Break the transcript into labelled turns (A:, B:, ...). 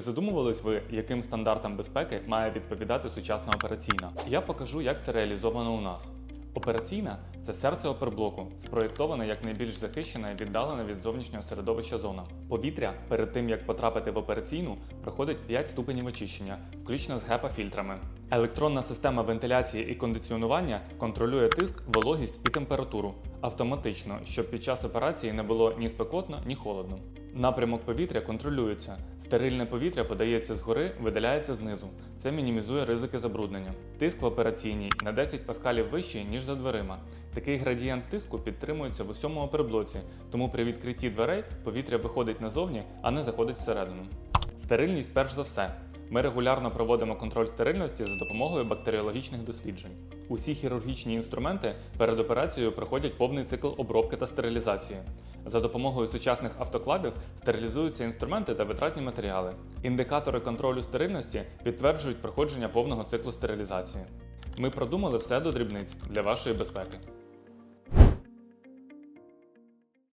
A: Чи задумувались ви, яким стандартам безпеки має відповідати сучасна операційна? Я покажу, як це реалізовано у нас. Операційна це серце оперблоку, спроєктована як найбільш захищена і віддалена від зовнішнього середовища зона. Повітря перед тим як потрапити в операційну, проходить 5 ступенів очищення, включно з гепа-фільтрами. Електронна система вентиляції і кондиціонування контролює тиск, вологість і температуру автоматично, щоб під час операції не було ні спекотно, ні холодно. Напрямок повітря контролюється. Стерильне повітря подається згори, видаляється знизу. Це мінімізує ризики забруднення. Тиск в операційній на 10 паскалів вищий, ніж за дверима. Такий градієнт тиску підтримується в усьому оперблоці, тому при відкритті дверей повітря виходить назовні, а не заходить всередину. Стерильність перш за все. Ми регулярно проводимо контроль стерильності за допомогою бактеріологічних досліджень. Усі хірургічні інструменти перед операцією проходять повний цикл обробки та стерилізації. За допомогою сучасних автоклавів стерилізуються інструменти та витратні матеріали. Індикатори контролю стерильності підтверджують проходження повного циклу стерилізації. Ми продумали все до дрібниць для вашої безпеки.